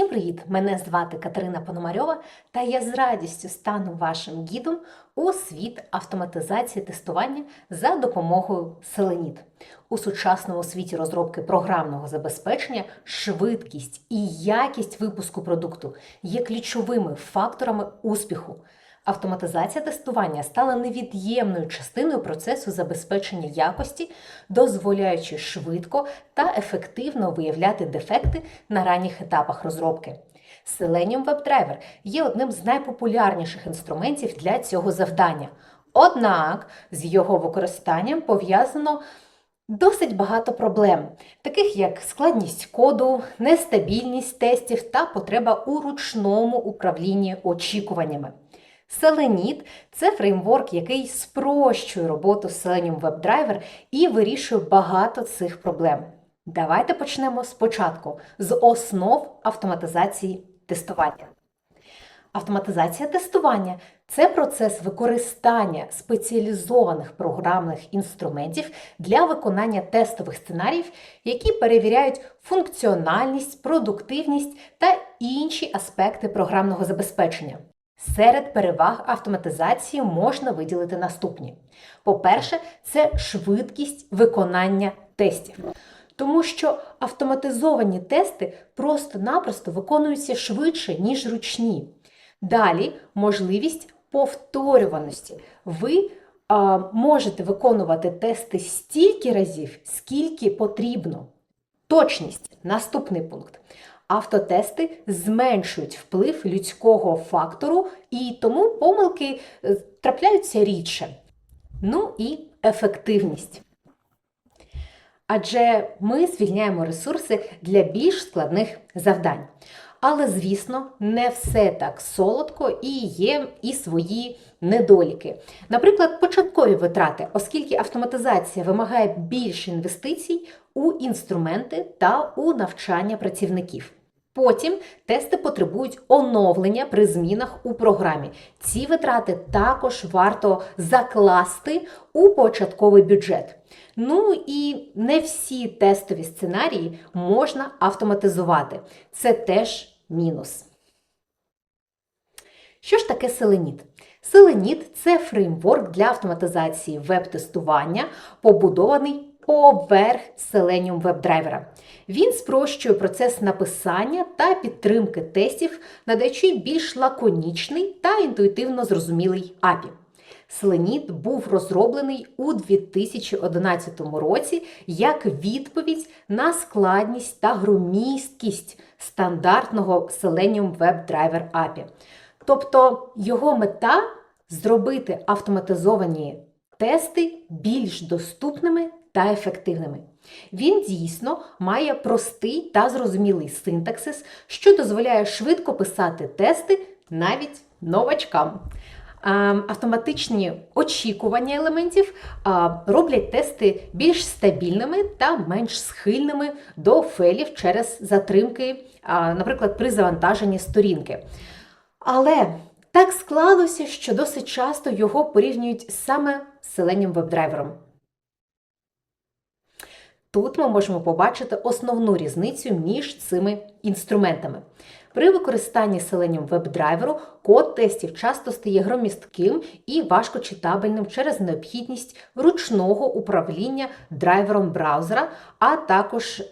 Всім привіт! Мене звати Катерина Пономарьова, та я з радістю стану вашим гідом у світ автоматизації тестування за допомогою Selenit. У сучасному світі розробки програмного забезпечення швидкість і якість випуску продукту є ключовими факторами успіху. Автоматизація тестування стала невід'ємною частиною процесу забезпечення якості, дозволяючи швидко та ефективно виявляти дефекти на ранніх етапах розробки. Selenium WebDriver є одним з найпопулярніших інструментів для цього завдання. Однак з його використанням пов'язано досить багато проблем, таких як складність коду, нестабільність тестів та потреба у ручному управлінні очікуваннями. Seleniit – це фреймворк, який спрощує роботу Selenium WebDriver і вирішує багато цих проблем. Давайте почнемо спочатку з основ автоматизації тестування. Автоматизація тестування це процес використання спеціалізованих програмних інструментів для виконання тестових сценаріїв, які перевіряють функціональність, продуктивність та інші аспекти програмного забезпечення. Серед переваг автоматизації можна виділити наступні: по-перше, це швидкість виконання тестів. Тому що автоматизовані тести просто-напросто виконуються швидше, ніж ручні. Далі можливість повторюваності. Ви а, можете виконувати тести стільки разів, скільки потрібно. Точність наступний пункт. Автотести зменшують вплив людського фактору, і тому помилки е, трапляються рідше. Ну і ефективність. Адже ми звільняємо ресурси для більш складних завдань. Але, звісно, не все так солодко і є і свої недоліки. Наприклад, початкові витрати, оскільки автоматизація вимагає більше інвестицій у інструменти та у навчання працівників. Потім тести потребують оновлення при змінах у програмі. Ці витрати також варто закласти у початковий бюджет. Ну і не всі тестові сценарії можна автоматизувати. Це теж мінус. Що ж таке Селеніт? Селеніт це фреймворк для автоматизації веб-тестування, побудований поверх Selenium WebDriver. Він спрощує процес написання та підтримки тестів, надаючи більш лаконічний та інтуїтивно зрозумілий API. Seleniit був розроблений у 2011 році як відповідь на складність та громісткість стандартного Selenium WebDriver API. Тобто його мета зробити автоматизовані тести більш доступними та ефективними. Він дійсно має простий та зрозумілий синтаксис, що дозволяє швидко писати тести навіть новачкам. Автоматичні очікування елементів роблять тести більш стабільними та менш схильними до фейлів через затримки, наприклад, при завантаженні сторінки. Але так склалося, що досить часто його порівнюють саме з Selenium WebDriver. Тут ми можемо побачити основну різницю між цими інструментами. При використанні Selenium WebDriver код тестів часто стає громістким і важкочитабельним через необхідність ручного управління драйвером браузера, а також е,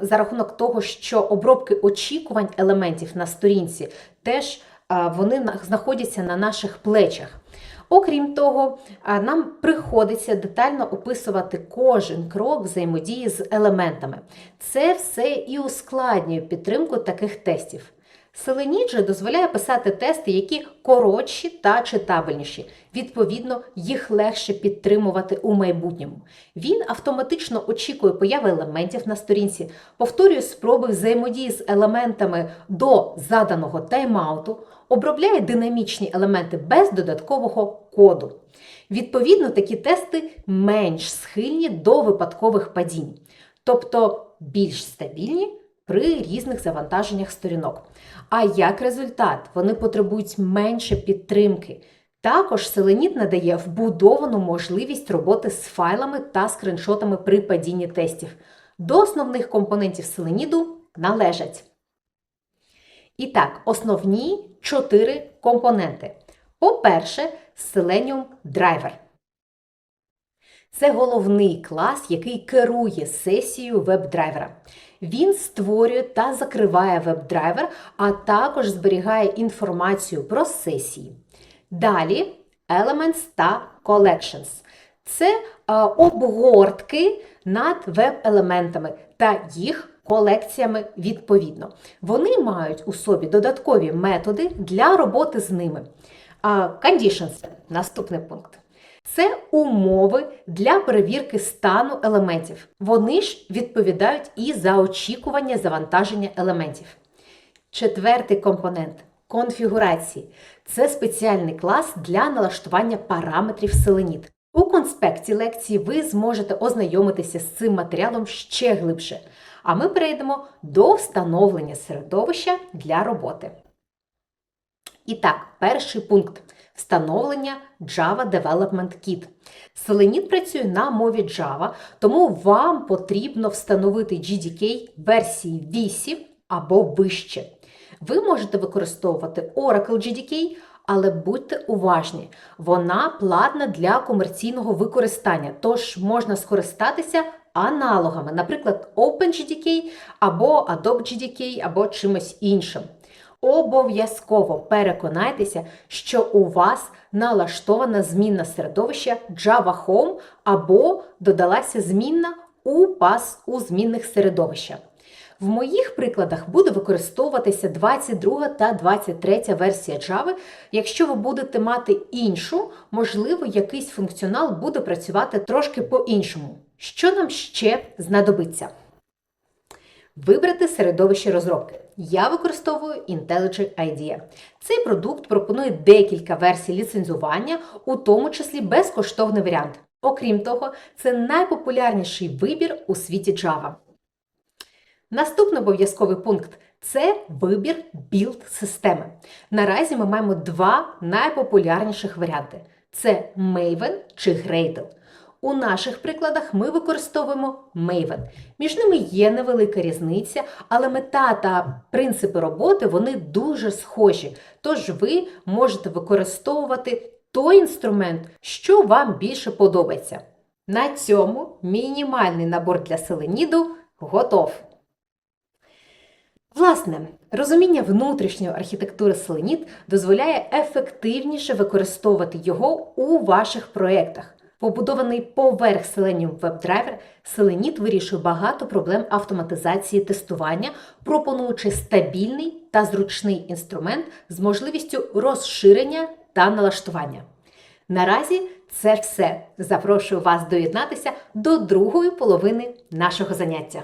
за рахунок того, що обробки очікувань елементів на сторінці теж е, вони знаходяться на наших плечах. Окрім того, нам приходиться детально описувати кожен крок взаємодії з елементами. Це все і ускладнює підтримку таких тестів. Же дозволяє писати тести, які коротші та читабельніші. Відповідно, їх легше підтримувати у майбутньому. Він автоматично очікує появи елементів на сторінці, повторює спроби взаємодії з елементами до заданого тайм-ауту, обробляє динамічні елементи без додаткового коду. Відповідно, такі тести менш схильні до випадкових падінь, тобто більш стабільні при різних завантаженнях сторінок. А як результат, вони потребують менше підтримки. Також Seleniit надає вбудовану можливість роботи з файлами та скриншотами при падінні тестів. До основних компонентів Seleniit належать І так, основні чотири компоненти. По-перше, Selenium Driver. Це головний клас, який керує сесією веб-драйвера. Він створює та закриває веб-драйвер, а також зберігає інформацію про сесії. Далі Elements та Collections. Це обгортки над веб-елементами та їх колекціями відповідно. Вони мають у собі додаткові методи для роботи з ними. Conditions – наступний пункт. Це умови для перевірки стану елементів. Вони ж відповідають і за очікування завантаження елементів. Четвертий компонент конфігурації. Це спеціальний клас для налаштування параметрів Selenium. У конспекті лекції ви зможете ознайомитися з цим матеріалом ще глибше. А ми перейдемо до встановлення середовища для роботи. І так, перший пункт встановлення Java Development Kit. Selenium працює на мові Java, тому вам потрібно встановити GDK версії 8 або вище. Ви можете використовувати Oracle GDK, але будьте уважні, вона платна для комерційного використання, тож можна скористатися аналогами, наприклад, OpenGDK або Adobe GDK, або чимось іншим. Обов'язково переконайтеся, що у вас налаштована змінна середовище Java Home або додалася змінна у пас у змінних середовища. В моїх прикладах буде використовуватися 22 та 23 версія Java. Якщо ви будете мати іншу, можливо, якийсь функціонал буде працювати трошки по-іншому. Що нам ще знадобиться? Вибрати середовище розробки. Я використовую IntelliJ IDEA. Цей продукт пропонує декілька версій ліцензування, у тому числі безкоштовний варіант. Окрім того, це найпопулярніший вибір у світі Java. Наступний обов'язковий пункт це вибір білд-системи. Наразі ми маємо два найпопулярніших варіанти: це Maven чи Gradle. У наших прикладах ми використовуємо Maven. Між ними є невелика різниця, але мета та принципи роботи вони дуже схожі. Тож ви можете використовувати той інструмент, що вам більше подобається. На цьому мінімальний набор для селеніду готов. Власне, розуміння внутрішньої архітектури Selenium дозволяє ефективніше використовувати його у ваших проєктах. Побудований поверх Selenium WebDriver, Selenium вирішує багато проблем автоматизації тестування, пропонуючи стабільний та зручний інструмент з можливістю розширення та налаштування. Наразі це все. Запрошую вас доєднатися до другої половини нашого заняття.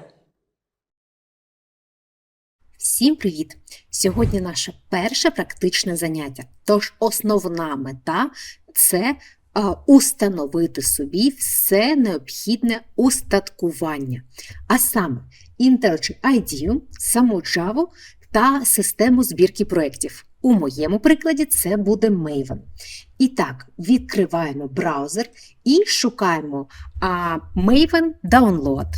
Всім привіт! Сьогодні наше перше практичне заняття. Тож основна мета це установити собі все необхідне устаткування, а саме IntelliJ IDEA, саму Java та систему збірки проєктів. У моєму прикладі це буде Maven. І так, відкриваємо браузер і шукаємо Maven Download.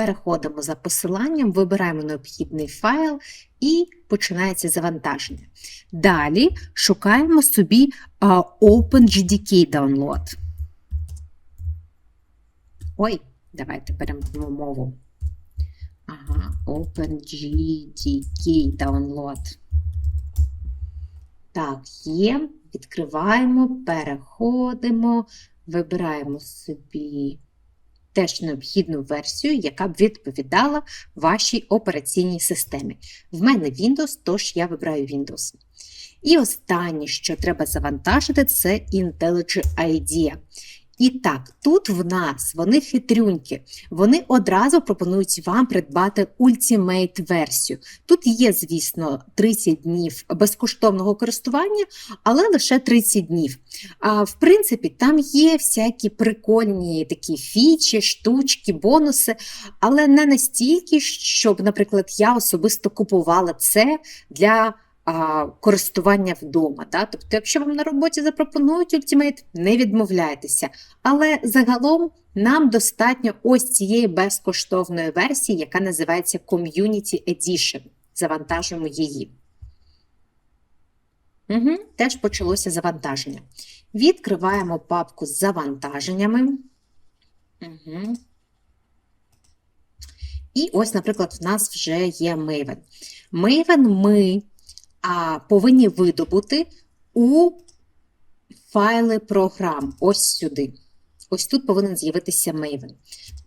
Переходимо за посиланням, вибираємо необхідний файл і починається завантаження. Далі шукаємо собі OpenGDK download. Ой, давайте перемкнемо мову. Ага, OpenGDK download. Так, є. Відкриваємо, переходимо, вибираємо собі теж необхідну версію, яка б відповідала вашій операційній системі. В мене Windows, тож я вибираю Windows. І останнє, що треба завантажити, це IntelliJ IDEA. І так, тут в нас вони хитрюньки, вони одразу пропонують вам придбати ультимейт-версію. Тут є, звісно, 30 днів безкоштовного користування, але лише 30 днів. А в принципі, там є всякі прикольні такі фічі, штучки, бонуси, але не настільки, щоб, наприклад, я особисто купувала це для користування вдома. Да? Тобто, якщо вам на роботі запропонують Ultimate, не відмовляйтеся. Але загалом нам достатньо ось цієї безкоштовної версії, яка називається Community Edition. Завантажуємо її. Угу, теж почалося завантаження. Відкриваємо папку з завантаженнями. Угу. І ось, наприклад, в нас вже є Maven. Maven ми а, повинні видобути у файли програм. Ось сюди. Ось тут повинен з'явитися Maven.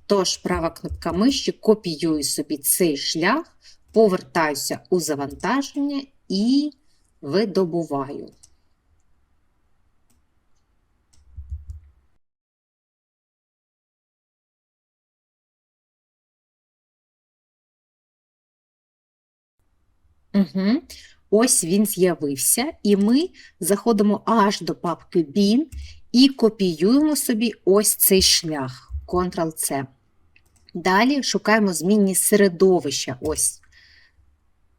Тож, права кнопка миші, копіюю собі цей шлях, повертаюся у завантаження і видобуваю. Угу. Ось він з'явився, і ми заходимо аж до папки bin і копіюємо собі ось цей шлях. Ctrl-C. Далі шукаємо змінні середовища. Ось.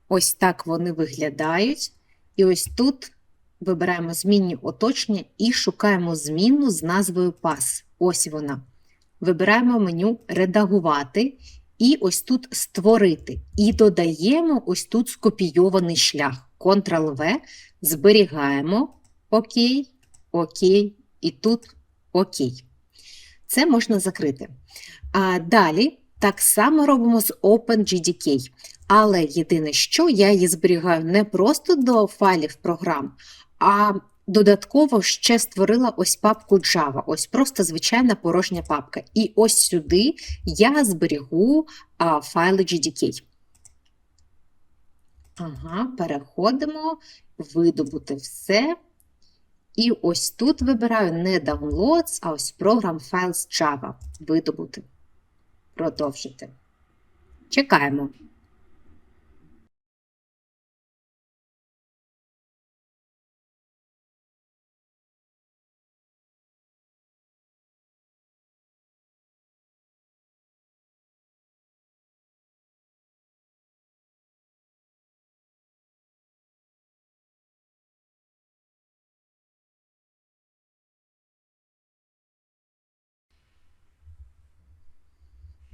Ось так вони виглядають. І ось тут вибираємо змінні оточення і шукаємо змінну з назвою пас. Ось вона. Вибираємо меню Редагувати. І ось тут створити. І додаємо ось тут скопійований шлях. Ctrl-V, зберігаємо ОК, ОК, і тут ОК. Це можна закрити. А далі так само робимо з OpenGDK. Але єдине, що я її зберігаю не просто до файлів програм, а додатково ще створила ось папку Java. Ось просто звичайна порожня папка. І ось сюди я зберігу а, файли GDK. Ага, переходимо, видобути все. І ось тут вибираю не Downloads, а ось Program Files Java. Видобути. Продовжити. Чекаємо.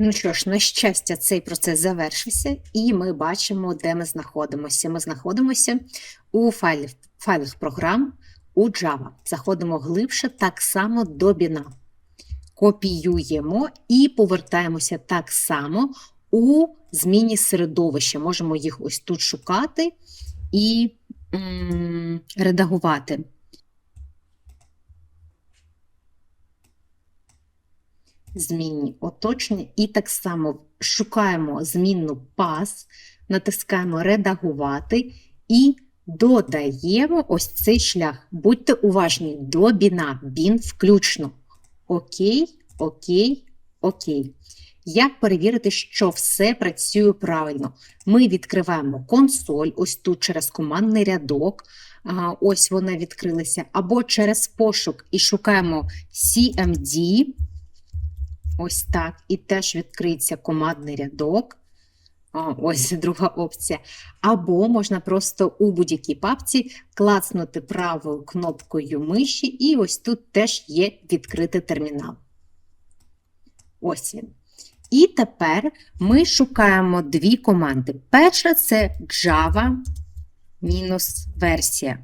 Ну що ж, на щастя, цей процес завершився, і ми бачимо, де ми знаходимося. Ми знаходимося у файлів, файлах програм у Java. Заходимо глибше так само до біна. Копіюємо і повертаємося так само у зміні середовища. Можемо їх ось тут шукати і м, редагувати. Змінні оточення, і так само шукаємо змінну пас, натискаємо редагувати і додаємо ось цей шлях. Будьте уважні до біна, бін включно. Окей, окей, окей. Як перевірити, що все працює правильно? Ми відкриваємо консоль, ось тут через командний рядок. Ось вона відкрилася, або через пошук і шукаємо CMD. Ось так. І теж відкриється командний рядок. Ось друга опція. Або можна просто у будь-якій папці клацнути правою кнопкою миші, і ось тут теж є відкритий термінал. Ось він. І тепер ми шукаємо дві команди. Перша це Java мінус версія.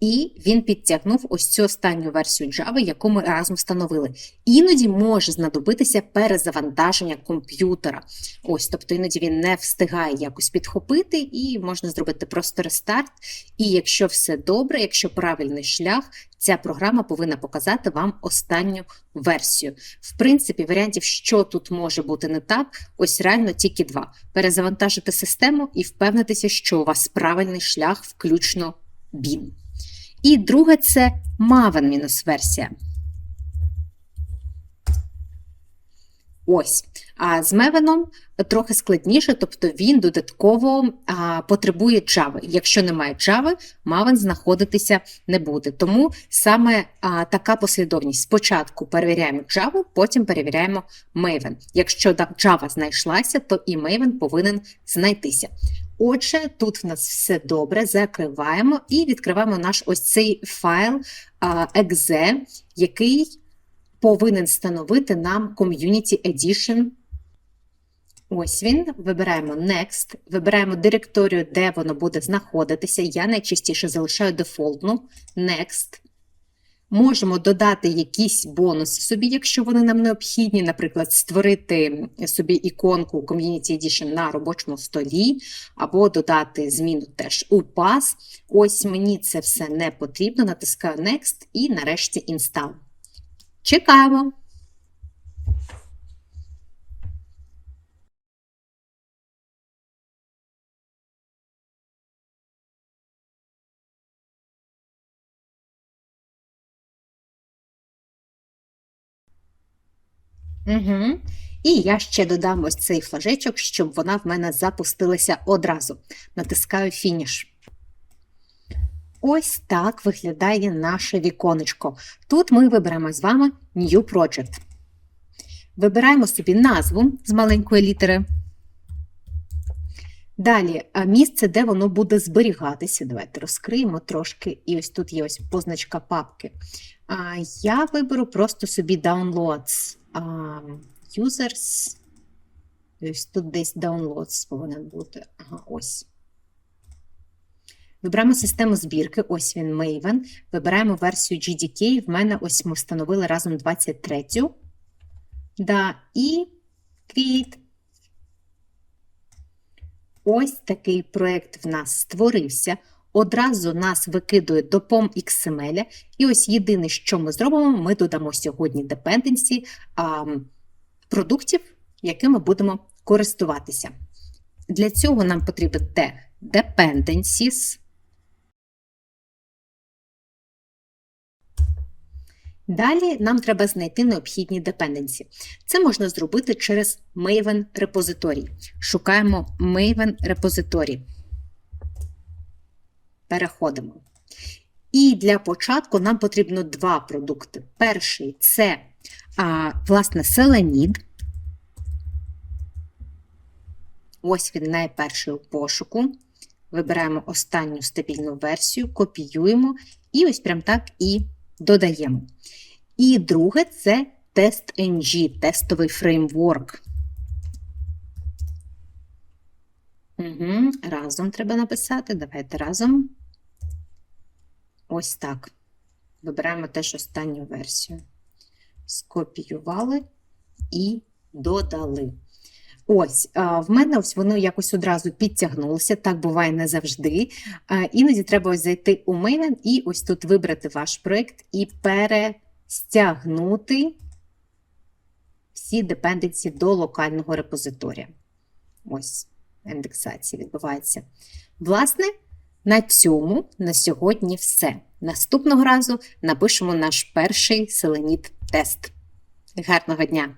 І він підтягнув ось цю останню версію Java, яку ми разом встановили. Іноді може знадобитися перезавантаження комп'ютера. Ось, тобто іноді він не встигає якось підхопити, і можна зробити просто рестарт. І якщо все добре, якщо правильний шлях, ця програма повинна показати вам останню версію. В принципі, варіантів, що тут може бути не так, ось реально тільки два: перезавантажити систему і впевнитися, що у вас правильний шлях, включно BIN. І друге це Maven мінус версія. Ось. А з Maven трохи складніше, тобто він додатково а, потребує Java. Якщо немає Java, Maven знаходитися не буде. Тому саме а, така послідовність. Спочатку перевіряємо Java, потім перевіряємо Maven. Якщо Java знайшлася, то і Maven повинен знайтися. Отже, тут в нас все добре, закриваємо і відкриваємо наш ось цей файл exe, який повинен встановити нам Community Edition. Ось він. Вибираємо Next, вибираємо директорію, де воно буде знаходитися. Я найчастіше залишаю дефолтну Next. Можемо додати якісь бонуси собі, якщо вони нам необхідні, наприклад, створити собі іконку Community Edition на робочому столі, або додати зміну теж у пас. Ось мені це все не потрібно. Натискаю Next і нарешті Install. Чекаємо. Угу. І я ще додам ось цей флажечок, щоб вона в мене запустилася одразу. Натискаю фініш. Ось так виглядає наше віконечко. Тут ми виберемо з вами New Project. Вибираємо собі назву з маленької літери. Далі місце, де воно буде зберігатися. Давайте розкриємо трошки. І ось тут є ось позначка папки. Я виберу просто собі Downloads. Users. Ось тут десь Downloads повинен бути. Ага, ось. Вибираємо систему збірки, ось він Maven. Вибираємо версію GDK. В мене ось ми встановили разом 23. Да, і Create. Ось такий проєкт в нас створився. Одразу нас викидує до POM XML. І ось єдине, що ми зробимо, ми додамо сьогодні dependency а, продуктів, якими будемо користуватися. Для цього нам потрібен тег dependencies. Далі нам треба знайти необхідні депенденсі. Це можна зробити через Maven репозиторій. Шукаємо Maven репозиторій. Переходимо. І для початку нам потрібно два продукти. Перший це, а, власне, Selenid. Ось він найперший у пошуку. Вибираємо останню стабільну версію, копіюємо і ось прям так і додаємо. І друге це TestNG, тестовий фреймворк. Угу, Разом треба написати. Давайте разом. Ось так. Вибираємо теж останню версію. Скопіювали і додали. Ось, в мене ось воно якось одразу підтягнулося, так буває не завжди. Іноді треба ось зайти у Maven і ось тут вибрати ваш проєкт і перестягнути всі депенденці до локального репозиторія. Ось, індексація відбувається. Власне, на цьому на сьогодні все. Наступного разу напишемо наш перший селеніт тест. Гарного дня!